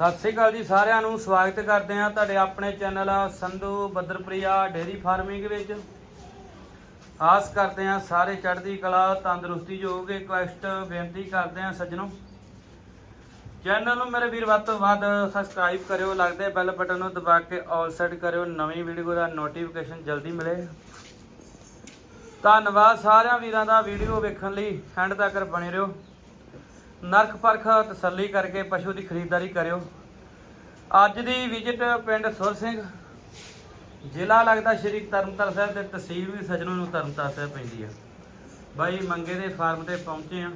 ਸਤਿ ਸ੍ਰੀ ਅਕਾਲ ਜੀ ਸਾਰਿਆਂ ਨੂੰ, ਸਵਾਗਤ ਕਰਦੇ ਹਾਂ ਤੁਹਾਡੇ ਆਪਣੇ channel Sandhu Badarpriya dairy farming ਵਿੱਚ। ਆਸ ਕਰਦੇ ਹਾਂ ਸਾਰੇ ਚੜ੍ਹਦੀ ਕਲਾ, ਤੰਦਰੁਸਤੀ ਜੋਗੇ ਰਿਕੁਐਸਟ ਬੇਨਤੀ ਕਰਦੇ ਹਾਂ ਸੱਜਣੋ। ਚੈਨਲ ਨੂੰ ਮੇਰੇ ਵੀਰ ਵੱਧ ਤੋਂ ਵੱਧ ਸਬਸਕ੍ਰਾਈਬ ਕਰਿਓ, ਲੱਗਦੇ ਬੈਲ ਬਟਨ ਨੂੰ ਦਬਾ ਕੇ ਆਲ ਸੈੱਟ ਕਰਿਓ, ਨਵੀਂ ਵੀਡੀਓ ਦਾ ਨੋਟੀਫਿਕੇਸ਼ਨ ਜਲਦੀ ਮਿਲੇ। ਧੰਨਵਾਦ ਸਾਰਿਆਂ ਵੀਰਾਂ ਦਾ ਵੀਡੀਓ ਵੇਖਣ ਲਈ, ਐਂਡ ਤੱਕ ਬਣੇ ਰਹੋ। ਨਰਖ ਪਰਖ ਤਸੱਲੀ ਕਰਕੇ ਪਸ਼ੂ ਦੀ ਖਰੀਦਦਾਰੀ ਕਰਿਓ। ਅੱਜ ਦੀ ਵਿਜ਼ਿਟ ਪਿੰਡ ਸੁਰ ਸਿੰਘ। ਜ਼ਿਲ੍ਹਾ ਲੱਗਦਾ ਸ਼੍ਰੀ ਤਰਨਤਾਰਨ ਸਾਹਿਬ ਤੇ ਤਹਿਸੀਲ ਵੀ ਸਜਣੋਂ ਨੂੰ ਤਰਨਤਾਰਨ ਸਾਹਿਬ ਪੈਂਦੀ ਆ। ਬਾਈ ਮੰਗੇ ਦੇ ਫਾਰਮ ਤੇ ਪਹੁੰਚੇ ਆ।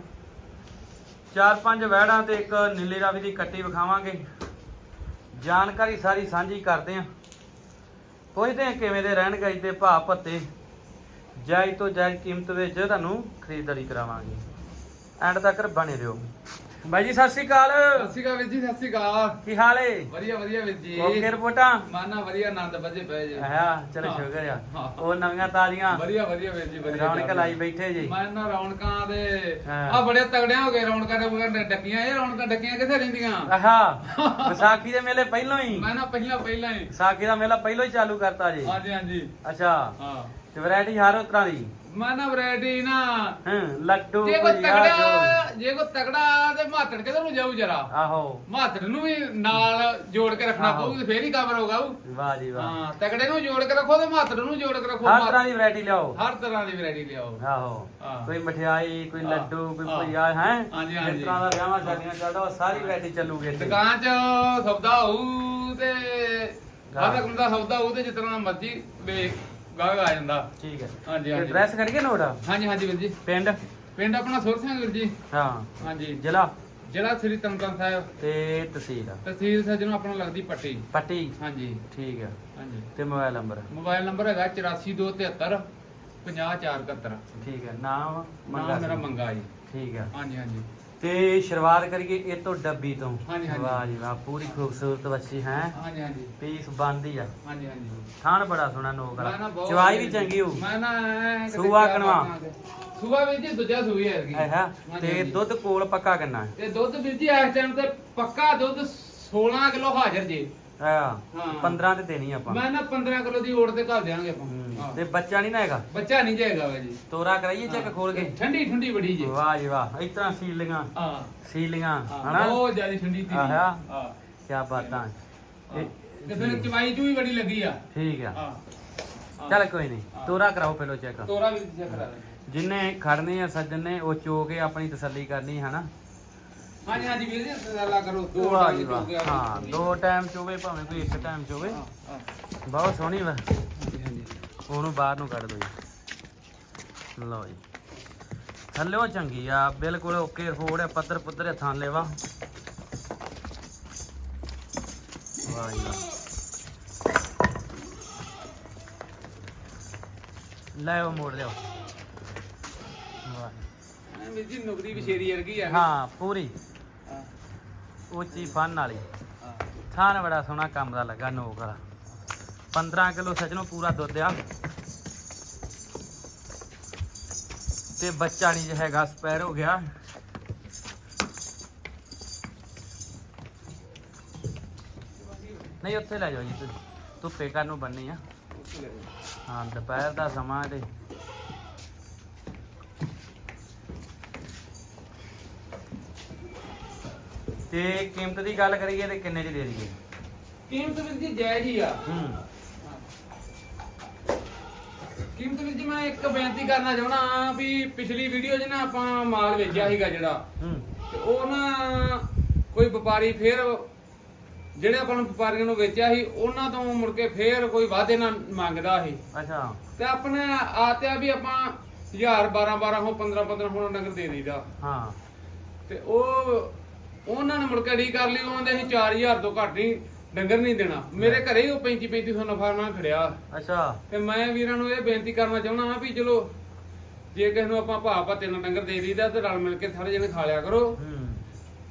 ਚਾਰ ਪੰਜ ਵਹਿੜਾਂ ਤੇ ਇੱਕ ਨੀਲੇ ਰਾਵੀ ਦੀ ਕੱਟੀ ਵਿਖਾਵਾਂਗੇ। ਜਾਣਕਾਰੀ ਸਾਰੀ ਸਾਂਝੀ ਕਰਦੇ ਆ। ਪੁੱਛਦੇ ਆ ਕਿਵੇਂ ਦੇ ਰਹਿਣ ਗਾਈ ਤੇ ਭਾਅ ਭੱਤੇ। ਜਾਇਜ਼ ਤੋਂ ਜਾਇਜ਼ ਕੀਮਤ ਵਿੱਚ ਤੁਹਾਨੂੰ ਖਰੀਦਦਾਰੀ ਕਰਾਵਾਂਗੇ। ਐਂਡ ਤੱਕ ਬਣੇ ਰਹੋ। ਬਾਈ ਜੀ ਸਤਿ ਸ਼੍ਰੀ ਅਕਾਲ। ਸਤਿ ਸ਼੍ਰੀ ਅਕਾਲ ਵੀਰ ਜੀ ਸਤਿ ਸ਼੍ਰੀ ਅਕਾਲ। ਕੀ ਹਾਲ ਏ? ਵਧੀਆ ਵਧੀਆ ਵੀਰ ਜੀ। ਓਕੇ ਰਿਪੋਰਟਾਂ? ਮਾਨਾ ਵਧੀਆ ਆਨੰਦ ਵੱਜੇ ਪਏ ਜੀ। ਆਇਆ ਚਲੋ ਹਾਂ, ਸ਼ੁਕਰ ਆ। ਹਾਂ। ਉਹ ਨਵੀਆਂ ਤਾਜ਼ੀਆਂ? ਵਧੀਆ ਵਧੀਆ ਵੀਰ ਜੀ ਵਧੀਆ ਰੌਣਕ ਲਾਈ ਬੈਠੇ ਜੀ। ਮਾਨਾ ਰੌਣਕਾਂ ਦੇ ਹਾਂ। ਆ ਬੜੇ ਤਗੜਿਆਂ ਹੋ ਗਏ ਰੌਣਕਾਂ ਦੇ ਬਗੈਰ ਡੱਕੀਆਂ ਇਹ ਰੌਣਕਾਂ ਡੱਕੀਆਂ ਕਿੱਥੇ ਰਹਿੰਦੀਆਂ? ਆਹਾ ਵਿਸਾਖੀ ਦੇ ਮੇਲੇ ਪਹਿਲਾਂ ਹੀ। ਮੈਂ ਨਾ ਪਹਿਲਾਂ ਪਹਿਲਾਂ ਹੀ। ਵਿਸਾਖੀ ਦਾ ਮੇਲਾ ਪਹਿਲਾਂ ਹੀ ਚਾਲੂ ਕਰਤਾ ਜੀ। ਹਾਂਜੀ ਹਾਂਜੀ। ਅੱਛਾ। ਹਾਂ। ਤੇ ਵੈਰਾਈਟੀ ਹਰ ਤਰ੍ਹਾਂ ਦੀ। ਮਾਨਾ ਵੈਰਾਈਟੀ ਨਾ। ਹਾਂ ਲੱਡੂ ਜੇ ਭੁਜੀਆ, ਤਗੜਾ ਜੇ ਕੋਈ ਤਗੜਾ ਤੇ ਮਾਤੜ ਕਿਧਰ ਨੂੰ ਜਾਊ ਜਰਾ? ਆਹੋ। ਮਾਤੜ ਨੂੰ ਵੀ ਨਾਲ ਜੋੜ ਕੇ ਰੱਖਣਾ। ਪਊ ਤੇ ਫੇਰ ਹੀ ਕਵਰ ਹੋਗਾ ਉਹ ਵਾਹ ਜੀ ਵਾਹ। ਹਾਂ ਤਗੜੇ ਨੂੰ ਜੋੜ ਕੇ ਰੱਖੋ ਤੇ ਮਾਤੜ ਨੂੰ ਜੋੜ ਕੇ ਰੱਖੋ। ਹਰ ਤਰ੍ਹਾਂ ਦੀ ਵੈਰਾਈਟੀ ਲਿਆਓ। ਹਰ ਤਰ੍ਹਾਂ ਦੀ ਵੈਰਾਈਟੀ ਲਿਆਓ। ਆਹੋ। ਕੋਈ ਮਠਿਆਈ ਕੋਈ। ਲੱਡੂ ਕੋਈ ਹਾਂ। ਭੁਜੀਆ ਹੈ? ਹਾਂਜੀ, ਹਾਂਜੀ। ਤਰ੍ਹਾਂ ਦਾ ਵਿਆਹਾਂ ਸ਼ਾਦੀਆਂ ਚੱਲਦਾ ਉਹ ਸਾਰੀ ਵੈਰਾਈਟੀ ਚੱਲੂਗੀ ਇੱਥੇ। ਦੁਕਾਨ 'ਚ ਸੌਦਾ ਹੋਊ ਤੇ ਹਰ ਰਕਮ ਦਾ ਸੌਦਾ ਹੋਊ ਤੇ ਜਿਸ ਤਰ੍ਹਾਂ ਦਾ ਮਰਜ਼ੀ ਵੇ ਗਾਹਕ ਆ ਜਾਂਦਾ। ਠੀਕ ਹੈ। ਹਾਂਜੀ ਹਾਂਜੀ। ਐਡਰੈਸ ਕਰੀਏ ਨੋਟ? ਹਾਂਜੀ ਹਾਂਜੀ ਵੀਰ ਜੀ। ਪਿੰਡ? ਪਿੰਡ ਆਪਣਾ ਸੁਰ ਸਿੰਘ ਵੀਰ ਜੀ। ਹਾਂ। ਹਾਂਜੀ। ਜ਼ਿਲ੍ਹਾ? ਜ਼ਿਲ੍ਹਾ ਸ੍ਰੀ ਤਰਨਤਾਰਨ ਸਾਹਿਬ। ਤੇ ਤਹਿਸੀਲ? ਤਹਿਸੀਲ ਸੱਜਣੋਂ ਆਪਣਾ ਲੱਗਦੀ ਪੱਟੀ। ਪੱਟੀ? ਹਾਂਜੀ। ਠੀਕ ਹੈ। ਹਾਂਜੀ। ਤੇ ਮੋਬਾਈਲ ਨੰਬਰ? ਮੋਬਾਈਲ ਨੰਬਰ ਹੈਗਾ 8423 50471 ਠੀਕ ਹੈ। ਨਾਮ? ਨਾਮ ਮੇਰਾ। ਮੰਗਾ ਜੀ। ਠੀਕ ਹੈ। ਹਾਂਜੀ ਹਾਂਜੀ। ਤੇ ਸ਼ੁਰੂਆਤ ਕਰੀਏ ਇਹ ਤੋਂ ਡੱਬੀ ਤੋਂ। ਹਾਂਜੀ, ਹਾਂਜੀ। ਵਾਹ ਜੀ ਵਾਹ ਪੂਰੀ ਖੂਬਸੂਰਤ ਬੱਚੀ ਹੈ। ਹਾਂਜੀ ਹਾਂਜੀ। ਪੀਸ ਬੰਦੀ ਆ। ਹਾਂਜੀ ਹਾਂਜੀ। ਥਾਣ ਬੜਾ ਸੋਹਣਾ ਨੋਕ ਮੈਂ ਨਾ ਵਾਲਾ ਬਹੁਤ ਚਵਾਈ ਵੀ ਚੰਗੀ ਹੋਊ। ਮੈਂ ਨਾ ਐਂ ਕਿਤੇ ਸੂਆ ਕਿਆ ਕਣਵਾ। ਸੂਆ ਵੀਰ ਜੀ ਦੂਜਾ ਸੂਈ ਹੈ ਹੈ ਹੈ ਹਾਂਜੀ, ਤੇ ਹਾਂਜੀ। ਦੁੱਧ ਕੋਲ ਪੱਕਾ ਕਿੰਨਾ ਹੈ? ਤੇ ਦੁੱਧ ਵੀਰ ਜੀ ਇਸ ਟਾਈਮ ਤੇ ਪੱਕਾ ਦੁੱਧ 16 ਕਿਲੋ ਹਾਜ਼ਰ ਜੀ। ਹਾਂ। 15 ਤੇ ਦੇਣੀ ਆਪਾਂ। ਮੈਂ ਨਾ 15 ਕਿਲੋ ਦੀ ਓੜ ਤੇ ਘਰ ਦਿਆਂਗੇ ਆਪਾਂ। ਹੂੰ, ਹਾਂ। ਤੇ ਬੱਚਾ ਨਹੀਂ ਨਾ ਹੈਗਾ? ਬੱਚਾ ਨਹੀਂ ਜਾਏਗਾ ਵੇ ਜੀ। ਤੋਰਾ ਕਰਾਈਏ ਚੈੱਕ ਖੋਲ ਕੇ? ਠੰਡੀ ਠੰਡੀ ਬੜੀ ਜੀ। ਵਾਹ ਜੀ ਵਾਹ ਇਸ ਤਰ੍ਹਾਂ ਸੀਲੀਆਂ। ਹਾਂ। ਸੀਲੀਆਂ ਹਾਂ, ਹਨਾ? ਬਹੁਤ ਜ਼ਿਆਦਾ ਠੰਡੀ ਦੀ ਆਹਾ। ਹਾਂ। ਕੀ ਬਾਤਾਂ ਤੇ ਫਿਰ ਚਵਾਈ ਚੂਈ ਬੜੀ ਲੱਗੀ ਆ। ਠੀਕ ਆ। ਹਾਂ। ਚੱਲ ਕੋਈ ਨਹੀਂ। ਤੋਰਾ ਕਰਾਓ ਪਹਿਲੋ ਚੈੱਕ। ਤੋਰਾ ਵੀ ਚੈੱਕ ਕਰਾ ਜਿੰਨੇ ਖੜਨੇ ਆ ਸੱਜਣ ਨੇ ਉਹ ਚੋ ਕੇ ਆਪਣੀ ਤਸੱਲੀ ਕਰਨੀ ਹਨਾ? ਹਾਂਜੀ ਹਾਂਜੀ ਵੀਰ ਜੀ ਸਲਾਹ ਕਰੋ। ਦੋ ਟਾਈਮ ਹੋ। ਹਾਂ ਦੋ ਟਾਈਮ ਚੋਵੇ ਭਾਵੇਂ ਕੋਈ ਇੱਕ ਟਾਈਮ ਚੋਵੇ। ਬਹੁਤ ਸੋਹਣੀ ਵਾ। ਉਹਨੂੰ ਬਾਹਰ ਨੂੰ ਕੱਢ ਦੋ ਜੀ। ਲਓ ਜੀ। ਥੱਲਿਓ ਚੰਗੀ ਆ ਬਿਲਕੁਲ ਓਕੇ ਰਿਪੋਰਟ ਹੈ ਪੱਧਰ ਪੁੱਧਰ ਥਾਂ ਲੈਵਾ ਵਾਹ ਜੀ ਲੈ ਉਹ ਮੋੜ ਲਿਓ ਵਾਹ ਵੀਰ ਜੀ ਨੁਕਰੀ ਵਿਸ਼ੇਰੀ ਵਰਗੀ ਆ। ਹਾਂ ਪੂਰੀ। ਉੱਚੀ ਫਨ ਵਾਲੀ। ਥਾਨ ਬੜਾ ਸੋਹਣਾ ਕੰਮ ਦਾ ਲੱਗਾ ਨੋਕ ਵਾਲਾ। 15 ਕਿਲੋ ਸਜਣੋ ਪੂਰਾ ਦੁੱਧ ਆ। ਤੇ ਬੱਚਾ ਨਹੀਂ ਜੇ ਹੈਗਾ ਸਪੈਰ ਹੋ ਗਿਆ। ਨਹੀਂ ਉੱਥੇ ਲੈ ਜਾਓ ਜੀ ਤੁਸੀਂ। ਧੁੱਪੇ ਘਰ ਨੂੰ ਬੰਨੀ ਆ। ਹਾਂ ਦੁਪਹਿਰ ਦਾ ਸਮਾਂ ਤੇ ਤੇ ਕੀਮਤ ਦੀ ਗੱਲ ਕਰੀਏ ਤੇ ਕਿੰਨੇ ਚ ਦੇ ਦਈਏ? ਕੀਮਤ ਵੀਰ ਜੀ ਜਾਇਜ਼ ਹੀ ਆ। ਹੂੰ। ਇੱਕ ਬੇਨਤੀ ਕਰਨਾ ਚਾਹਣਾ ਵੀ ਪਿਛਲੀ ਵੀਡੀਓ 'ਚ ਨਾ ਆਪਾਂ ਮਾਲ ਵੇਚਿਆ ਸੀਗਾ ਜਿਹੜਾ। ਤੇ ਉਹ ਨਾ ਕੋਈ ਵਪਾਰੀ ਫੇਰ ਜਿਹੜੇ ਆਪਾਂ ਨੂੰ ਵਪਾਰੀਆਂ ਨੂੰ ਵੇਚਿਆ ਸੀ ਉਹਨਾਂ ਤੋਂ ਮੁੜ ਕੇ ਫੇਰ ਕੋਈ ਵਾਅਦੇ ਨਾਲ ਮੰਗਦਾ ਸੀ। ਅੱਛਾ। ਤੇ ਆਪਣੇ ਆਤਿਆ ਵੀ ਆਪਾਂ 1000 12 12 ਹੋ 15 15 ਹੁਣ ਨਗਰ ਦੇ ਦਈਦਾ। ਹਾਂ। ਤੇ ਉਹ ਉਹਨਾਂ ਨੇ ਮੁੜ ਕੇ ਡੀ ਕਰ ਲਈ ਉਹ ਕਹਿੰਦੇ ਸੀ 4000 ਤੋਂ ਘੱਟ ਨਹੀਂ। ਡੰਗਰ ਨਹੀਂ ਦੇਣਾ। ਮੇਰੇ ਘਰੇ ਹੀ ਉਹ 35 3500 ਨਫਾ ਨਾਲ ਖੜਿਆ। ਅੱਛਾ। ਤੇ ਮੈਂ ਵੀਰਾਂ ਨੂੰ ਇਹ ਬੇਨਤੀ ਕਰਨਾ ਚਾਹੁੰਦਾ ਹਾਂ ਵੀ ਚਲੋ ਜੇ ਕਿਸੇ ਨੂੰ ਆਪਾਂ ਭਾਅ ਭੱਤੇ ਨਾਲ ਡੰਗਰ ਦੇ ਦਈਦਾ ਤੇ ਰਲ ਮਿਲ ਕੇ ਸਾਰੇ ਜਣੇ ਖਾ ਲਿਆ ਕਰੋ।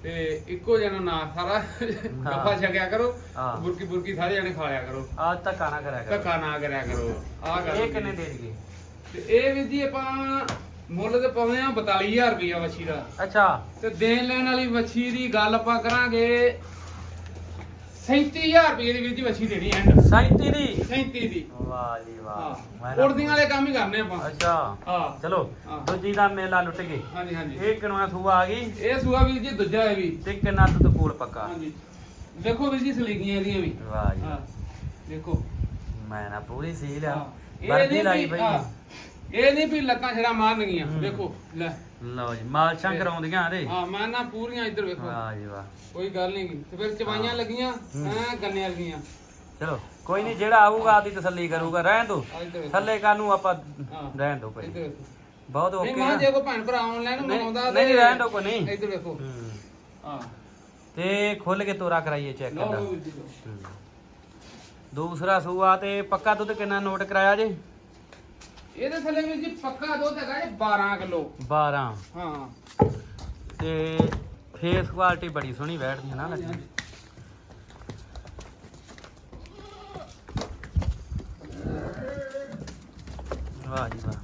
ਤੇ ਇੱਕੋ ਜਣਾ ਨਾ ਸਾਰਾ ਗੱਫਾ ਛਕਿਆ ਕਰੋ। ਬੁਰਕੀ ਬੁਰਕੀ ਸਾਰੇ ਜਣੇ ਖਾ ਲਿਆ ਕਰੋ। ਆਜ ਤੱਕ ਆਣਾ ਕਰਿਆ ਕਰ। ਧੱਕਾ ਨਾ ਕਰਿਆ ਕਰੋ। ਆਹ ਗੱਲ ਇਹ ਕਿੰਨੇ ਦੇ ਦਈਏ? ਤੇ ਇਹ ਵੀ ਜੀ ਆਪਾਂ ਮੁੱਲ ਤੇ ਪਾਉਂਦੇ ਆ 42000 ਰੁਪਇਆ ਮੱਛੀ ਦਾ। ਅੱਛਾ। ਤੇ ਦੇਣ ਲੈਣ ਵਾਲੀ ਮੱਛੀ ਦੀ ਗੱਲ ਆਪਾਂ ਕਰਾਂਗੇ 37000 ਰੁਪਏ ਦੀ ਵੀਰ ਜੀ ਵੱਛੀ ਦੇਣੀ ਐਂਡ 37 ਦੀ? 37 ਦੀ। ਵਾਹ ਜੀ ਵਾਹ। ਹਾਂ। ਮੈਂ ਨਾ- ਉੜਦੀਆਂ ਵਾਲੇ ਕੰਮ ਹੀ ਕਰਨੇ ਆਪਾਂ। ਅੱਛਾ। ਹਾਂ। ਚਲੋ ਹਾਂ। ਦੂਜੀ ਦਾ ਮੇਲਾ ਲੁੱਟ ਗਏ ਹਾਂਜੀ ਹਾਂਜੀ। ਇਹ ਕਿਨਵਾ ਸੂਆ ਆ ਗਈ? ਇਹ ਸੂਆ ਵੀਰ ਜੀ ਦੂਜਾ ਹੈ ਵੀ। ਤੇ ਕਿੰਨਾ ਦੁੱਧ ਕੋਲ ਪੱਕਾ। ਹਾਂਜੀ। ਦੇਖੋ ਵੀਰ ਜੀ ਸਲੀਕੀਆਂ ਇਹਦੀਆਂ ਵੀ। ਵਾਹ ਜੀ। ਹਾਂ। ਦੇਖੋ। ਮੈਂ ਨਾ ਪੂਰੀ ਸੀਲ ਆ। ਹਾਂ। ਇਹ ਵਰਦੀ ਨਹੀਂ ਲਾਈ ਵੀ ਪਈ ਹਾਂ, ਇਹ ਨਹੀਂ ਵੀ ਲੱਤਾਂ ਛੜਾ ਮਾਰਨਗੀਆਂ। ਹੂੰ। ਦੇਖੋ ਲੈ। ਲਓ ਜੀ ਮਾਲਸ਼ਾਂ ਕਰਾਉਂਦੀਆਂ ਇਹਦੇ। ਹਾਂ ਮੈਂ ਨਾ ਪੂਰੀਆਂ ਇੱਧਰ ਵੇਖੋ। ਵਾਹ ਜੀ ਵਾਹ। ਕੋਈ ਗੱਲ ਨਹੀਂ ਤੇ ਫਿਰ ਚਵਾਈਆਂ ਲੱਗੀਆਂ ਐ ਗੰਨੇ ਵਰਗੀਆਂ ਚਲੋ ਕੋਈ ਨਹੀਂ ਜਿਹੜਾ ਆਊਗਾ ਆਦੀ ਤਸੱਲੀ ਕਰੂਗਾ। ਰਹਿਣ ਦੋ। ਥੱਲੇ ਕਾਨੂੰ ਆਪਾਂ ਹਾਂ। ਰਹਿਣ ਦੋ ਵੇਖੋ। ਬਹੁਤ ਨਹੀਂ ਓਕੇ ਮਾਂ ਆ। ਜੇ ਕੋਈ ਭੈਣ ਭਰਾ ਆਨਲਾਈਨ ਨਹੀਂ ਮੰਗਾਉਂਦਾ ਨਹੀਂ ਨਹੀਂ, ਰਹਿਣ ਦੋ ਕੋਈ ਨਹੀਂ। ਇੱਧਰ ਵੇਖੋ। ਹੂੰ। ਹਾਂ। ਤੇ ਖੁੱਲ ਕੇ ਤੋਰਾ ਕਰਾਈਏ ਚੈੱਕ ਲਓ ਦਾ ਲਓ ਵੀਰ ਜੀ ਲਓ। ਹੂੰ। ਦੂਸਰਾ ਸੂਆ ਤੇ ਪੱਕਾ ਦੁੱਧ ਕਿੰਨਾ ਨੋਟ ਕਰਾਇਆ ਜੇ? ਇਹਦੇ ਥੱਲੇ ਵੀਰ ਜੀ ਪੱਕਾ ਦੁੱਧ ਹੈਗਾ ਜੀ 12 ਕਿਲੋ। 12 ਹਾਂ। ਤੇ ਫੇਸ ਕੁਆਲਿਟੀ ਬੜੀ ਸੋਹਣੀ ਬੈਠਦੀ ਹੈ ਨਾ ਲੱਗੀ। ਵਾਹ ਜੀ ਵਾਹ।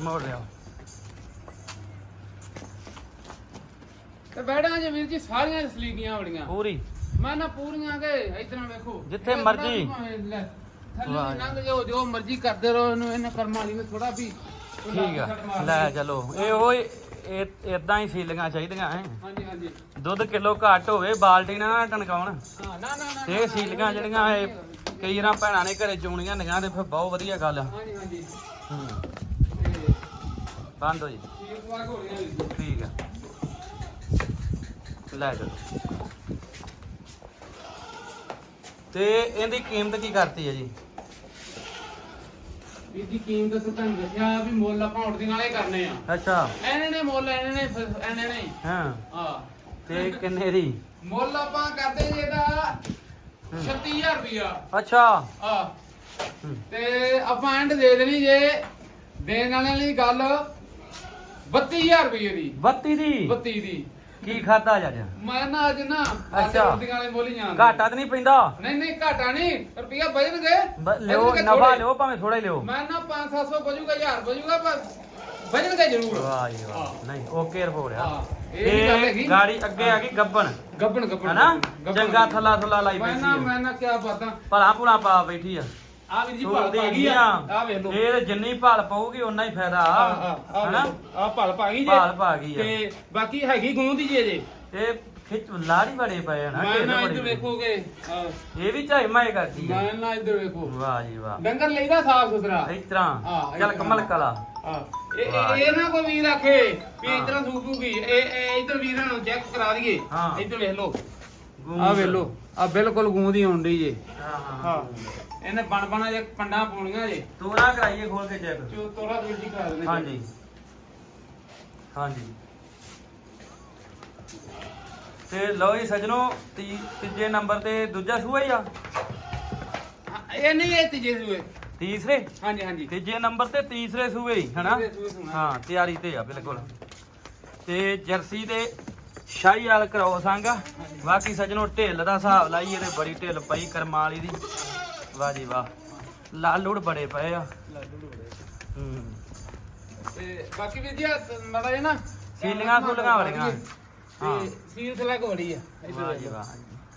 ਮੋੜ ਲਿਆ ਤੇ ਬੈੜਾਂ ਜੇ ਵੀਰ ਜੀ ਸਾਰੀਆਂ ਸਲੀਕੀਆਂ ਬੜੀਆਂ ਪੂਰੀ? ਮੈਂ ਨਾ ਪੂਰੀਆਂ ਕੇ ਇਤਨਾ ਵੇਖੋ। ਜਿੱਥੇ ਇਹ ਮਰਜ਼ੀ। ਥੋੜ੍ਹਾ ਵੀ ਭਾਵੇਂ ਲੈ, ਥੱਲੇ ਵਾਹ ਵੀ ਲੰਘ ਜਾਓ ਜੋ ਮਰਜ਼ੀ ਕਰਦੇ ਰਹੋ ਇਹਨੂੰ ਇਹਨਾਂ ਕਰਮਾਂ ਵਾਲੀ ਨੂੰ ਥੋੜਾ ਵੀ ਕੋਈ ਠੀਕ ਆ। ਲੈ। ਚਲੋ ਇਹ ਉਹ ਇਹ ਇਦਾਂ ਹੀ ਸੀਲੀਆਂ ਚਾਹੀਦੀਆਂ ਐ ਹਾਂਜੀ ਹਾਂਜੀ। ਦੁੱਧ ਕਿਲੋ ਘੱਟ ਹੋਵੇ ਬਾਲਟੀ ਨਾਲ ਨਾ ਟਣਕਾਉਣ। ਹਾਂ ਨਾ ਨਾ ਨਾ ਤੇ ਇਹ ਸੀਲੀਆਂ ਜਿਹੜੀਆਂ ਇਹ ਕਈ ਵਾਰਾਂ ਭੈਣਾਂ ਨੇ ਘਰੇ ਚੋਣੀਆਂ ਨਗਾਂ ਤੇ ਫਿਰ ਬਹੁਤ ਵਧੀਆ ਗੱਲ ਆ। ਹਾਂਜੀ ਹਾਂਜੀ। ਹੂੰ। ਤੇ ਬੰਦ ਹੋ ਜੀ। ਠੀਕ ਹੋ ਵੀਰ ਜੀ। ਠੀਕ ਆ। ਲੈ ਚਲੋ। ਤੇ ਇਹਦੀ ਕੀਮਤ ਕੀ ਕਰਤੀ ਹੈ ਜੀ? ਜੀ ਕੀਮਤ ਤਾਂ ਤੁਹਾਨੂੰ ਦੱਸਿਆ ਵੀ ਮੁੱਲ ਆਪਾਂ ਉੜਦੀ ਨਾਲੇ ਕਰਨੇ ਆ। ਅੱਛਾ। ਐਨੇ ਨੇ ਮੁੱਲ ਐਨੇ ਨੇ ਫਿਰ ਨੇ। ਹਾਂ। ਹਾਂ। ਤੇ ਕਿੰਨੇ ਦੀ? ਮੁੱਲ ਆਪਾਂ ਕਰਦੇ ਜੇ ਇਹਦਾ 36000 ਰੁਪਿਆ ਅੱਛਾ। ਆ ਹੂੰ। ਤੇ ਆਪਾਂ ਐਂਡ ਦੇ ਦੇਣੀ ਜੇ। ਦੇਣ ਵਾਲਿਆਂ ਲਈ ਗੱਲ 32000 ਰੁਪਏ ਦੀ। 32 ਦੀ? 32 ਦੀ। ਕੀ ਖਾਦਾ ਜੱਜ ਮੈਂ ਨਾ ਅੱਜ ਨਾ ਅੱਛਾ। ਉੜਦੀਆਂ ਵਾਲੇ ਬੋਲੀ ਜਾਣ ਘਾਟਾ ਤਾਂ ਨਹੀਂ ਪੈਂਦਾ? ਨਹੀਂ ਨਹੀਂ ਘਾਟਾ ਨਹੀਂ। ਰੁਪਿਆ ਬਜਣਗੇ ਬ- ਲਿਓ ਨਫਾ ਲਿਓ ਭਾਵੇਂ ਥੋੜਾ ਹੀ ਲਿਓ। ਮੈਂ ਨਾ 5-700 ਬਜੂਗਾ 1000 ਬਜੂਗਾ ਪਰ ਬਜਣਗੇ ਜ਼ਰੂਰ। ਵਾਹ ਜੀ ਵਾਹ। ਹਾਂ। ਨਹੀਂ ਓਕੇ ਰਿਪੋਰਟ ਆ। ਹਾਂ, ਇਹ ਵੀ ਗੱਲ ਹੈਗੀ। ਇਹ ਗਾੜੀ ਅੱਗੇ ਆ ਗਈ ਗੱਬਣ। ਗੱਬਣ ਗੱਬਣ ਹਨਾ? ਗੱਬਣ। ਚੰਗਾ ਥੱਲਾ ਥੱਲਾ ਲਾਈ ਮੈਂ ਬੈਠੀ ਨਾ ਆ ਮੈਂ ਨਾ ਕਿਆ ਬਾਤਾਂ। ਭਲਾ ਭੁਲਾ ਪਾ ਬੈਠੀ ਆ। ਆ ਵੀਰ ਜੀ ਤੂੰ ਭਾਲ ਦੇ ਪਾ ਗਈ ਗਈ ਆ। ਆ ਆ ਵੇਖ ਲਓ। ਇਹ ਤੇ ਜਿੰਨੀ ਭਾਲ ਪਾਊਗੀ ਓਨਾ ਹੀ ਫਾਇਦਾ। ਆ ਆ ਆ ਹਨਾ? ਆ ਭਾਲ ਪਾ ਗਈ ਜੇ। ਭਾਲ ਪਾ ਗਈ ਆ। ਤੇ ਬਾਕੀ ਹੈਗੀ ਗੂੰਦ ਹੀ ਜੇ ਜੇ। ਇਹ ਖਿੱਚ ਲਾੜੀ ਬੜੇ ਪਏ ਆ ਨਾ ਮੈਂ ਢਿੱਲ ਨਾ ਬੜੇ ਇੱਧਰ ਪਏ। ਵੇਖੋਗੇ। ਆ, ਇਹ ਵੀ ਝਾਈ ਮਾਏ ਕਰਦੀ ਆ। ਮੈਂ ਨਾ ਇੱਧਰ ਵੇਖੋ। ਵਾਹ ਜੀ ਵਾਹ। ਡੰਗਰ ਲਈਦਾ ਸਾਫ਼ ਸੁਥਰਾ। ਇਸ ਤਰ੍ਹਾਂ। ਹਾਂ, ਇਸ ਚੱਲ ਤਰ੍ਹਾਂ। ਕਮਲ ਕਲਾ ਆ ਇਹ ਵਾਹ ਇਹ- ਇਹ ਨਾ ਕੋਈ ਵੀਰ ਆਖੇ ਵੀ ਹਾਂ। ਇਸ ਤਰ੍ਹਾਂ ਸੂਕੂਗੀ ਇਹ ਇਹ ਇੱਧਰ ਵੀਰਾਂ ਨੂੰ ਚੈੱਕ ਕਰਾ ਦਈਏ। ਹਾਂ। ਇੱਧਰ ਵੇਖ ਲਓ। ਆ ਵੇਖ ਲਓ। ਆ ਬਿਲਕੁਲ ਗੂੰਦ ਹੀ ਹੁੰਦੀ ਜੇ। ਹਾਂ। ਹਾਂ। ਇਹਨੇ ਬਣ ਬਣਾ ਜੇ ਪੰਡਾਂ ਪਾਉਣੀਆਂ ਜੇ। ਤੂੰ ਨਾ ਕਰਾਈਏ ਖੋਲ ਕੇ ਚੈੱਕ। ਚੋ ਤੋਰਾ ਵੀਰ ਜੀ ਕਰਾ ਦਿੰਦੇ ਹਾਂਜੀ। ਹਾਂਜੀ। ਤੇ ਲਓ ਜੀ ਸਜਣੋ ਤੀ- ਤੀਜੇ ਨੰਬਰ ਤੇ ਦੂਜਾ ਸੂਆ ਹੀ ਆ। ਹਾਂ, ਇਹ ਨਹੀਂ ਇਹ ਤੀਜੇ ਸੂਏ। ਤੀਸਰੇ? ਹਾਂਜੀ ਹਾਂਜੀ। ਤੀਜੇ ਨੰਬਰ ਤੇ ਤੀਸਰੇ ਸੂਏ ਹੀ ਹਨਾ? ਤੀਸਰੇ ਸੂਏ ਸੂਣਾ। ਹਾਂ ਤਿਆਰੀ ਤੇ ਆ ਬਿਲਕੁਲ। ਤੇ ਜਰਸੀ ਤੇ ਸ਼ਾਹੀ ਵਾਲ ਕਰਾਓ ਸੰਗ। ਬਾਕੀ ਸਜਣੋ ਢਿੱਲ ਦਾ ਹਿਸਾਬ ਲਾਈਏ ਤੇ ਬੜੀ ਢਿੱਲ ਪਈ ਕਰਮਾਂ ਵਾਲੀ ਦੀ। ਵਾਹ ਜੀ ਵਾਹ। ਲਾਲੂੜ ਬੜੇ ਪਏ ਆ। ਹੂੰ। ਤੇ ਬਾਕੀ ਵੀਰ ਜੀ ਮੜਾ ਜੇ ਨਾ ਸੀਲੀਆਂ ਸੂਲੀਆਂ ਵਾਲੀਆਂ। ਹਾਂ। ਸੀਲ ਸਲੈਕ ਆ ਵਾਹ ਜੀ ਵੇਖ ਲਓ। ਵਾਹ।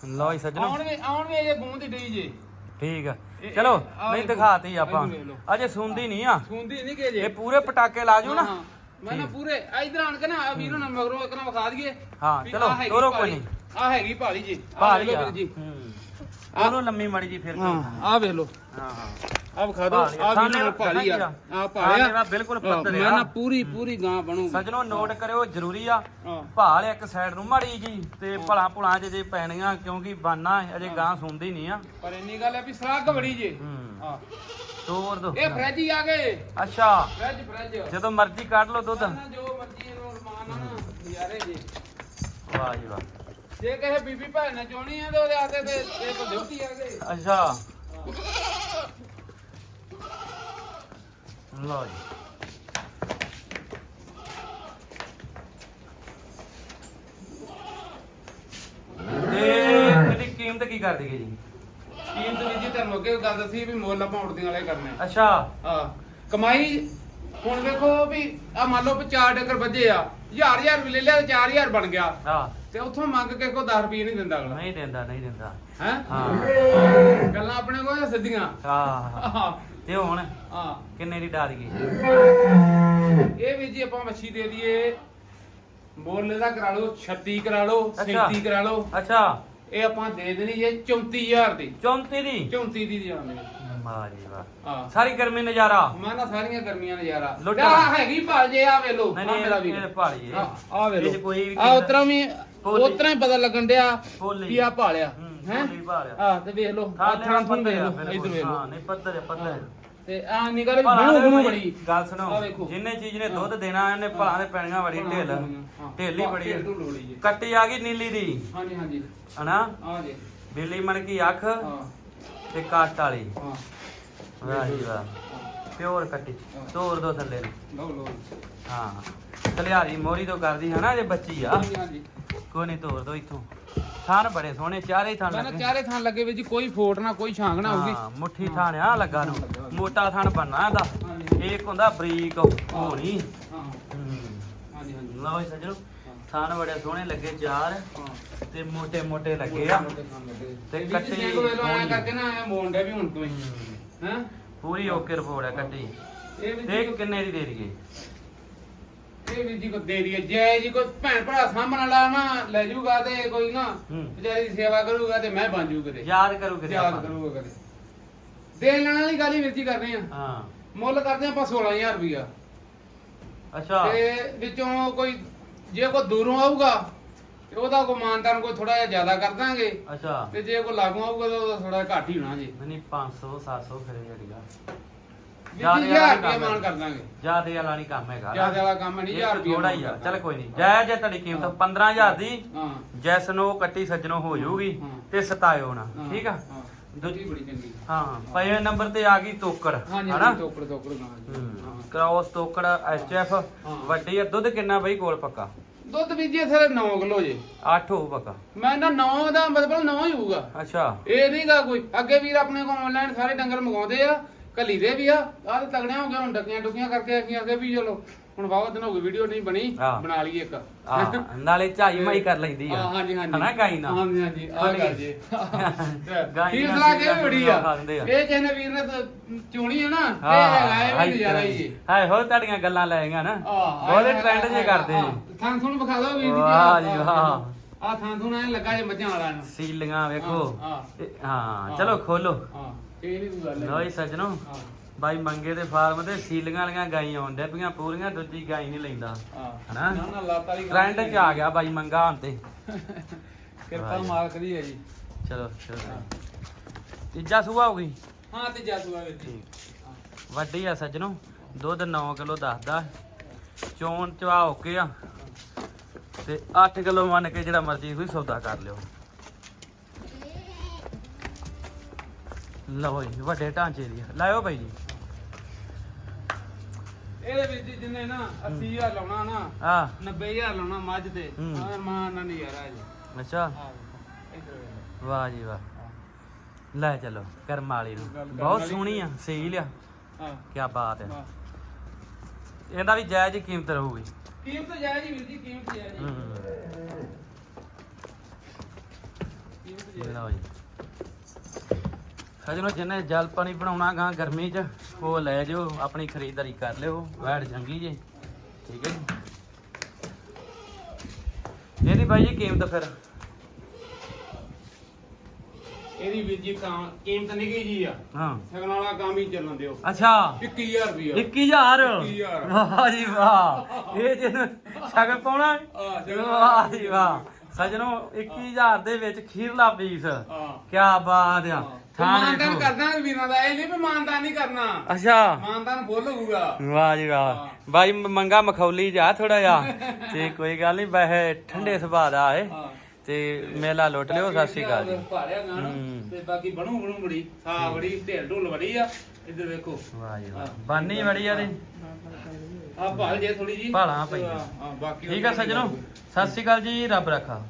ਲਓ ਜੀ ਸਜਣੋ। ਆਉਣ ਵੀ ਆਉਣ ਵੀ ਇਹ ਗੂੰਦ ਹੀ ਡਈ ਜੇ। ਠੀਕ ਆ। ਇਹ- ਚਲੋ ਨਹੀਂ ਦਿਖਾਤੀ ਆਪਾਂ। ਅਜੇ ਸੁਣਦੀ ਨਹੀਂ ਆ। ਸੁਣਦੀ ਨਹੀਂ ਕਿ ਜੇ ਇਹ ਪੂਰੇ ਪਟਾਕੇ ਲਾ ਜੂ ਨਾ। ਮੈਂ ਨਾ ਪੂਰੇ ਇਧਰ ਆਣ ਕੇ ਨਾ ਆ ਵੀਰੋਂ ਨਾ ਮਗਰੋਂ ਇੱਕ ਨਾ ਵਿਖਾ ਦਈਏ। ਹਾਂ, ਵੀ ਚਲੋ, ਤੋਰੋ ਕੋਈ ਭਾਲੀ। ਨਹੀਂ। ਆਹ ਹੈਗੀ ਭਾਲੀ ਜੀ। ਆ। ਵੀਰ ਜੀ। ਉਹਨੂੰ ਲੰਮੀ ਮੜੀ ਜੀ ਫਿਰ ਹਾਂ। ਆਹ ਵੇਖ ਲਓ। ਹਾਂ ਹਾਂ। ਆਹ ਵਿਖਾ ਦਿਓ। ਭਾਲੀ ਆ। ਆਹ ਸਾਹਮਣੇ ਵੀਰੋਂ ਭਾਲੀ ਆ। ਦਿਖਾਈ ਆਹ ਭਾਲਿਆ। ਸਾਹਮਣੇ ਬਿਲਕੁਲ ਹਾਂ, ਪੱਧਰ ਮੈਂ ਆ। ਨਾ ਪੂਰੀ ਪੂਰੀ ਗਾਂ ਬਣੂਗੀ। ਸਜਣੋ ਨੋਟ ਕਰਿਓ ਜ਼ਰੂਰੀ ਆ। ਹਾਂ। ਭਾਲ ਇੱਕ ਸਾਈਡ ਨੂੰ ਮਾੜੀ ਜੀ ਤੇ ਭਲਾ ਭੁਲਾ ਜੇ ਜੇ ਪੈਣੀਆਂ ਕਿਉਂਕਿ ਬਾਨਾ ਅਜੇ ਗਾਂ ਸੁਣਦੀ ਨਹੀਂ ਆ। ਪਰ ਇੰਨੀ ਗੱਲ ਹੈ ਵੀ ਸਰਾਗ ਬੜੀ ਜੇ। ਹੂੰ। ਹਾਂ। ਤੋਰ ਦੋ। ਇਹ ਫ੍ਰਿਜ ਹੀ ਆ ਗਏ। ਅੱਛਾ। ਫ੍ਰਿਜ ਫ੍ਰਿਜ ਜਦੋਂ ਮਰਜ਼ੀ ਕੱਢ ਲਓ ਦੁੱਧ। ਨਾ ਜੋ ਮਰਜ਼ੀ ਇਹਨੂੰ ਰਮਾਨ ਨਾ ਨਜ਼ਾਰੇ ਜੀ। ਵਾਹ ਜੀ ਵਾਹ। ਜੇ ਕਹੇ ਬੀਬੀ ਭੈਣ ਨੇ ਚੋਣੀ ਆ ਤੇ ਉਹਦੇ ਆਤੇ ਤੇ ਇੱਕ ਦਿਉਤੀ ਆ ਗਏ ਅੱਛਾ। ਲਓ ਜੀ। ਤੇ ਇਹਦੀ ਕੀਮਤ ਕੀ ਕਰ ਦੇਗੇ ਜੀ? ਕੀਮਤ ਵੀ ਜੀ ਤੁਹਾਨੂੰ ਅੱਗੇ ਗੱਲ ਦੱਸੀ ਵੀ ਮੁੱਲ ਆਪਾਂ ਉੜਦੀਆਂ ਵਾਲੇ ਕਰਨੇ। ਅੱਛਾ। ਹਾਂ। ਕਮਾਈ ਹੁਣ ਵੇਖੋ ਵੀ ਆ ਮੰਨ ਲਓ ਵੀ 4 ਡੰਗਰ ਵੱਜੇ ਆ। ਹਜ਼ਾਰ ਹਜ਼ਾਰ ਵੀ ਲੈ ਲਿਆ ਤੇ 4000 ਬਣ ਗਿਆ। ਹਾਂ। ਤੇ ਉੱਥੋਂ ਮੰਗ ਕੇ ਕੋ 10 ਰੁਪਏ ਨਹੀਂ ਦਿੰਦਾ ਅਗਲਾ। ਨਹੀਂ ਦਿੰਦਾ ਨਹੀਂ ਦਿੰਦਾ। ਹੈ? ਹਾਂ। ਗੱਲਾਂ ਆਪਣੇ ਕੋਲ ਸਿੱਧੀਆਂ? ਹਾਂ। ਤੇ ਹੁਣ? ਹਾਂ। ਕਿੰਨੇ ਦੀ ਡਾਰ ਗਈ? ਇਹ ਵੀ ਜੀ ਆਪਾਂ ਮੱਛੀ ਦੇ ਦਈਏ। ਮੁੱਲ ਦਾ ਕਰਾ ਲਓ 36 ਕਰਾ ਲਓ ਅੱਛਾ। 37 ਕਰਾ ਲਓ। ਅੱਛਾ। ਇਹ ਆਪਾਂ ਦੇ ਦੇਣੀ ਜੇ 34000 ਦੀ। 34 ਦੀ? 34 ਦੀ ਜਾਣੇ ਵਾਹ ਹਾਂ। ਸਾਰੀ ਗਰਮੀ ਨਜ਼ਾਰਾ? ਮੈਂ ਨਾ ਸਾਰੀਆਂ ਗਰਮੀਆਂ ਨਜ਼ਾਰਾ। ਲੁੱਟਣਾ। ਆ ਹੈਗੀ ਭਾਲ ਜੇ ਆ ਵੇਲੋ ਨਹੀਂ ਆ ਮੇਰਾ ਨਹੀਂ ਵੀ ਇਹ ਭਾਲੀ ਆ ਆ ਵੇਲੋ ਇਹ 'ਚ ਕੋਈ ਵੀ ਆ ਉਤਰਾ ਵੀ। ਉਤਰਾ ਹੀ ਪਤਾ ਲੱਗਣ ਡਿਆ ਭੋਲੀ। ਵੀ ਆ ਭਾਲਿਆ ਹੂੰ, ਹੈ ਭੋਲੀ ਭਾਲਿਆ। ਆ ਤੇ ਵੇਖ ਲਓ ਆ ਥਾਂ ਥਾਂ ਥਾਂ ਵੇਖ ਲਓ। ਇਧਰ ਵੇਖ ਹਾਂ ਨਹੀਂ ਪੱਧਰ ਹੈ ਪੱਧਰ ਹੈ। ਤੇ ਆ ਨਿਕਲ ਭਲਾ ਬਣੂ ਦੇ ਬਣੂ ਬੜੀ ਗੱਲ ਸੁਣੋ ਆਹ ਵੇਖੋ। ਜਿੰਨੇ ਚੀਜ਼ ਨੇ ਦੁੱਧ ਦੇਣਾ ਇਹਨੇ ਭਲਾ ਦੇ ਪੈਣੀਆਂ ਬੜੀ ਢਿੱਲ ਹਾਂ। ਢਿੱਲ ਹੀ ਬੜੀ ਹੈ। ਢਿੱਲ ਢੁੱਲ ਬੜੀ ਜੀ। ਕੱਟੀ ਆ ਗਈ ਨੀਲੀ ਦੀ ਹਾਂਜੀ ਹਾਂਜੀ ਹਨਾ ਆ ਜੇ ਬਿੱਲੀ ਮਣ ਕੀ ਅੱਖ ਹਾਂ ਤੇ ਕੱਟ ਵਾਲੀ ਹਾਂ ਵਾਹ ਜੀ ਵਾਹ ਪਿਓਰ ਕੱਟੀ ਤੋਰ ਦੋ ਥੱਲੇ ਨੂੰ ਲਓ ਲਓ ਹਾਂ। ਕਲਿਆਰੀ ਮੋਰੀ ਤੋਂ ਕਰਦੀ ਹਨਾ ਜੇ ਬੱਚੀ ਆ। ਹਾਂਜੀ ਹਾਂਜੀ। ਕੋਈ ਨਹੀਂ ਤੋਰ ਦੋ ਇੱਥੋਂ। ਥਾਨ ਬੜੇ ਸੋਹਣੇ ਚਾਰੇ ਹੀ ਥਾਨ ਨਾ ਲੱਗੇ। ਚਾਰੇ ਥਾਂ ਲੱਗੇ ਵਿੱਚ ਕੋਈ ਫੋਟ ਨਾ ਕੋਈ ਛਾਂਗ ਨਾ ਹੋਊਗੀ। ਹਾਂ ਮੁੱਠੀ ਥਾਨ ਆ ਲੱਗਾ ਨੂੰ। ਮੋਟਾ ਥਾਨ ਬਣਨਾ ਇਹਦਾ। ਇੱਕ ਹੁੰਦਾ ਬਰੀਕ ਹੋਣੀ। ਹਾਂ ਹੂੰ। ਹਾਂਜੀ ਹਾਂਜੀ। ਲਓ ਸੱਜਣੋ ਥਾਨ ਬੜੇ ਸੋਹਣੇ ਲੱਗੇ ਚਾਰ। ਹਾਂ। ਤੇ ਮੋਟੇ ਮੋਟੇ ਲੱਗੇ ਆ। ਤੇ ਕੱਟੇ। ਕਰਕੇ ਨਾ ਮੋਂਡੇ ਵੀ ਹੁਣ ਤੋਂ ਹੀ। ਹੂੰ। ਪੂਰੀ ਓਕੇ ਰਿਪੋਰਟ ਹੈ ਕੱਟੀ। ਇਹ ਵੀ ਦੇਖ ਕਿੰਨੇ ਦੀ ਦੇ ਦਈਏ। ਇਹ ਵੀ ਜੀ ਕੋ ਦੇ ਦਈਏ। ਜੈ ਜੀ ਕੋਈ ਭੈਣ ਭਰਾ ਸਾਹਮਣ ਵਾਲਾ ਨਾ ਲੈ ਜਾਊਗਾ ਤੇ ਕੋਈ ਨਾ ਹੂੰ। ਵਿਚਾਰੀ ਦੀ ਸੇਵਾ ਕਰੂਗਾ ਤੇ ਮੈਂ ਬਣ ਜੂ ਯਾਦ ਕਰੂ ਕਿਤੇ ਯਾਦ ਆਪਾਂ। ਕਰੂਗਾ ਕਦੇ ਦੇਣ ਲੈਣ ਵਾਲੀ ਗੱਲ ਹੀ ਵੀਰ ਜੀ ਕਰਦੇ ਆ। ਹਾਂ। ਮੁੱਲ ਕਰਦੇ ਆਪਾਂ 16000 ਰੁਪਇਆ ਅੱਛਾ। ਤੇ ਵਿੱਚੋਂ ਕੋਈ ਜੇ ਕੋਈ ਦੂਰੋਂ ਆਊਗਾ ਤੇ ਉਹਦਾ ਕੋ ਮਾਨਤਾਨ ਕੋਈ ਥੋੜਾ ਜਿਹਾ ਜ਼ਿਆਦਾ ਕਰ ਦਾਂਗੇ। ਅੱਛਾ। ਤੇ ਜੇ ਕੋਈ ਲਾਗੂ ਆਊਗਾ ਤਾਂ ਉਹਦਾ ਥੋੜਾ ਘੱਟ ਹੀ ਹੋਣਾ ਜੀ। ਨਹੀਂ 500 700 ਫਿਰ ਵੀਹ ਹਜ਼ਾਰ ਰੁਪਇਆ ਮਾਨ ਕਰ ਦਾਂਗੇ। ਜਿਆਦੇ ਵਾਲਾ ਨਹੀਂ ਕੰਮ ਹੈਗਾ। ਜ਼ਿਆਦਾ ਵਾਲਾ ਕੰਮ ਨਹੀਂ 1000 ਰੁਪਇਆ ਥੋੜਾ ਹੀ ਆ। ਚੱਲ ਕੋਈ ਨਹੀਂ। ਜਾਇਜ਼ ਹੈ ਤੁਹਾਡੀ ਕੀਮਤ 15000 ਦੀ। ਹਾਂ। ਜੈਸ ਨੂੰ ਕੱਟੀ ਸੱਜਣੋ ਹੋ ਜਾਊਗੀ ਹਾਂ। ਤੇ ਸਤਾਇਓ ਨਾ। ਹਾਂ, ਠੀਕ ਆ? ਹਾਂ। ਦੂਜੀ ਬੜੀ ਚੰਗੀ। ਹਾਂ ਪਹਿਲੇ ਨੰਬਰ ਤੇ ਆ ਗਈ ਤੋਕੜ ਹਾਂਜੀ ਹਨਾ? ਟੋਕੜ ਟੋਕੜ ਗਾਂ ਜੀ। ਹੂੰ। ਕ੍ਰਾਸ ਤੋਕੜ ਐਚਐਫ। ਵੱਡੀ ਆ। ਦੁੱਧ ਕਿੰਨਾ ਬਈ ਕੋਲ ਪੱਕਾ? ਦੁੱਧ ਵੀ ਜੀ ਸਿਰ 9 ਕਿਲੋ ਜੇ। 8 ਹੋਊ ਪੱਕਾ। ਮੈਂ ਨਾ 9 ਦਾ ਮਤਲਬ 9 ਹੀ ਹੋਊਗਾ। ਅੱਛਾ। ਇਹ ਨਹੀਂਗਾ ਕੋਈ। ਅੱਗੇ ਵੀਰ ਆਪਣੇ ਕੋਲ ਆਨਲਾਈਨ ਸਾਰੇ ਡੰਗਰ ਮੰਗਾਉਂਦੇ ਆ। ਕੱਲੀ ਦੇ ਵੀ ਆ। ਆਹ ਤੇ ਤਗੜਿਆਂ ਹੋ ਗਏ ਹੁਣ ਡੱਕੀਆਂ ਡੁਕੀਆਂ ਕਰਕੇ ਅਸੀਂ ਅੱਗੇ ਵੀ ਚਲੋ। ਹੁਣ ਵਾਵਾ ਦਿਨ ਹੋ ਗਏ ਵੀਡੀਓ ਨਹੀਂ ਬਣੀ ਹਾਂ। ਬਣਾ ਲਈਏ ਇੱਕ। ਆ ਨਾਲੇ ਝਾਈ ਮਾਈ ਕਰ ਲੈਂਦੀ ਆ। ਹਾਂ, ਹਾਂਜੀ ਹਾਂਜੀ। ਹਨਾ ਗਾਈ ਨਾ। ਹਾਂਜੀ ਹਾਂਜੀ ਆ। ਕਰ ਜੇ। ਗਾਈ ਫੀਸ ਨਾਲ ਲਾ ਕੇ ਵੀ ਬੜੀ ਆ। ਖਾਂਦੇ ਆ। ਇਹ ਜਿਹਨੇ ਵੀਰ ਨੇ ਤਾਂ ਚੋਣੀ ਹੈ ਨਾ ਇਹ ਹਾਂ ਹੈਗਾ ਇਹ ਵੀ ਨਜ਼ਾਰਾ ਹੀ ਜੀ ਹਾਏ ਹੋ ਤੁਹਾਡੀਆਂ ਗੱਲਾਂ ਲੈ ਗਈਆਂ ਨਾ। ਬਹੁਤੇ ਟ੍ਰੈਂਡ ਜੇ ਕਰਦੇ ਆਹ, ਥਾਂ ਤੁਹਾਨੂੰ ਵਿਖਾ ਦਿਓ ਵੀਰ ਜੀ। ਵਾਹ ਜੀ ਵਾਹ। ਆ ਥਾਂ ਤੁਹਾਨੂੰ ਐ ਲੱਗਾ ਜੇ ਮੱਝਾਂ ਵਾਲਾ ਨੂੰ। ਸੀਲੀਆਂ ਵੇਖੋ। ਹਾਂ, ਇਹ- ਹਾਂ ਚਲੋ ਖੋਲੋ। ਹਾਂ ਇਹ ਨਹੀਂ ਕੋਈ ਗੱਲ ਜੀ ਸੱਜਣੋ। ਹਾਂ ਬਾਈ ਮੰਗੇ ਦੇ ਫਾਰਮ ਤੇ ਸੀਲੀਆਂ ਵਾਲੀਆਂ ਗਾਈਆਂ ਆਉਂਦੇ ਪਈਆਂ ਪੂਰੀਆਂ ਦੂਜੀ ਗਾਈ ਨਹੀਂ ਲੈਂਦਾ। ਹਾਂ। ਹਨਾ? ਨਾ ਨਾ ਲੱਤ ਵਾਲੀ ਟ੍ਰੈਂਡ ਚ ਆ ਗਿਆ ਬਾਈ ਮੰਗਾ ਹੁਣ ਤੇ। ਕਿਰਪਾ ਮਾਲਕ ਦੀ ਹੈ ਜੀ। ਚਲੋ ਚਲੋ। ਤੀਜਾ ਸੂਆ ਹੋ ਗਈ ਹਾਂ ਤੇ ਜਾਦੂ ਆ ਵੀਰ ਜੀ। ਹਾਂ। ਵੱਡੀ ਆ ਸੱਜਣੋ ਦੁੱਧ 9 ਕਿਲੋ ਦੱਸਦਾ। ਚੋਣ ਚਵਾ ਓਕੇ ਆ। ਤੇ 8 ਕਿਲੋ ਮੰਨ ਕੇ ਜਿਹੜਾ ਮਰਜ਼ੀ ਕੋਈ ਸੌਦਾ ਕਰ ਲਿਓ। ਲਓ ਜੀ ਵੱਡੇ ਢਾਂਚੇ ਦੀ। ਲਾਇਓ ਬਾਈ ਜੀ। ਇਹਦੇ ਵਿੱਚ ਜਿੰਨੇ ਨਾ 80000 ਲਾਉਣਾ ਨਾ ਆ 90000 ਲਾਉਣਾ ਮੱਝ ਤੇ ਹੂੰ। ਆ ਮਾਂ ਨਾ ਨਜ਼ਾਰਾ ਜੀ। ਅੱਛਾ। ਆ ਇਧਰ ਵੇਖ ਵਾਹ ਜੀ ਵਾਹ। ਲੈ ਚਲੋ ਕਰਮ ਵਾਲੀ ਨੂੰ। ਗੱਲ ਕਰਮ ਬਹੁਤ ਵਾਲੀ। ਸੋਹਣੀ ਆ ਸਹੀ ਲਿਆ ਹਾਂ। ਕੀ ਬਾਤ ਹੈ ਹਾਂ ਇਹਦਾ ਵੀ ਜਾਇਜ਼ ਹੀ ਕੀਮਤ ਰਹੂਗੀ। ਕੀਮਤ ਜਾਇਜ਼ ਹੀ ਵੀਰ ਜੀ ਕੀਮਤ ਜਾਇਜ਼ ਹੀ। ਹੂੰ। ਕੀਮਤ ਜਾਇਜ਼। ਲਓ ਜੀ। ਸਜਣੋ ਜਿਹਨੇ ਜਲ ਪਾਣੀ ਬਣਾਉਣਾ ਗਾ ਗਰਮੀ 'ਚ ਉਹ ਲੈ ਜਿਓ ਆਪਣੀ ਖਰੀਦਦਾਰੀ ਕਰ ਲਿਓ ਵੈੜ ਚੰਗੀ ਜੇ। ਠੀਕ ਹੈ ਜੀ। ਇਹਦੀ ਬਾਈ ਜੀ ਕੀਮਤ ਫਿਰ? ਇਹਦੀ ਵੀਰ ਜੀ ਤਾਂ ਕੀਮਤ ਨਿੱਕੀ ਜੀ ਆ। ਹਾਂ। ਸਗਨ ਵਾਲਾ ਕੰਮ ਹੀ ਚੱਲਣ ਦਿਓ। ਅੱਛਾ। 21000 ਰੁਪਇਆ। 21000 21,000 ਵਾਹ ਜੀ ਵਾਹ। ਇਹ ਜਿਹਨੂੰ ਸ਼ਗਨ ਪਾਉਣਾ ਹੈ? ਵਾਹ ਜੀ ਵਾਹ। ਸਜਣੋ 21000 ਦੇ ਵਿੱਚ ਖੀਰਲਾ ਪੀਸ। ਹਾਂ। ਕੀ ਬਾਤ ਆ। ਮਾਨਦਾਨ ਦੇਖੋ ਕਰਦਾ ਵੀਰਾਂ ਦਾ ਇਹ ਨਹੀਂ ਵੀ ਮਾਨਦਾਨ ਨਹੀਂ ਕਰਨਾ। ਅੱਛਾ। ਮਾਨਦਾਨ ਫੁੱਲ ਹੋਊਗਾ। ਵਾਹ ਜੀ ਵਾਹ। ਬਾਈ ਮ- ਮੰਗਾ ਮਖੌਲੀ ਜਾ ਥੋੜਾ ਜਿਹਾ। ਤੇ ਕੋਈ ਗੱਲ ਨਹੀਂ ਵੈਸੇ ਠੰਡੇ ਸੁਭਾਅ ਦਾ ਹੈ। ਤੇ ਮੇਲਾ ਲੁੱਟ ਲਿਓ ਸਤਿ ਸ਼੍ਰੀ ਅਕਾਲ ਜੀ। ਭਾਰਿਆ ਗਾਣਾ ਹੂੰ। ਤੇ ਬਾਕੀ ਬਣੂ ਬਣੂ ਬੜੀ ਹਾਂ ਬੜੀ ਢੇਲ ਢੁੱਲ ਬੜੀ ਆ। ਇੱਧਰ ਵੇਖੋ। ਵਾਹ ਜੀ ਵਾਹ। ਬਾਨੀ ਬੜੀ ਆ ਤੇ ਆ ਭਾਲ ਜੇ ਥੋੜੀ ਜੀ ਭਾਲਾਂ ਪਈਆਂ। ਹਾਂ ਬਾਕੀ ਠੀਕ ਆ ਸੱਜਣੋ। ਸਤਿ ਸ਼੍ਰੀ ਅਕਾਲ ਜੀ ਰੱਬ ਰੱਖਾ।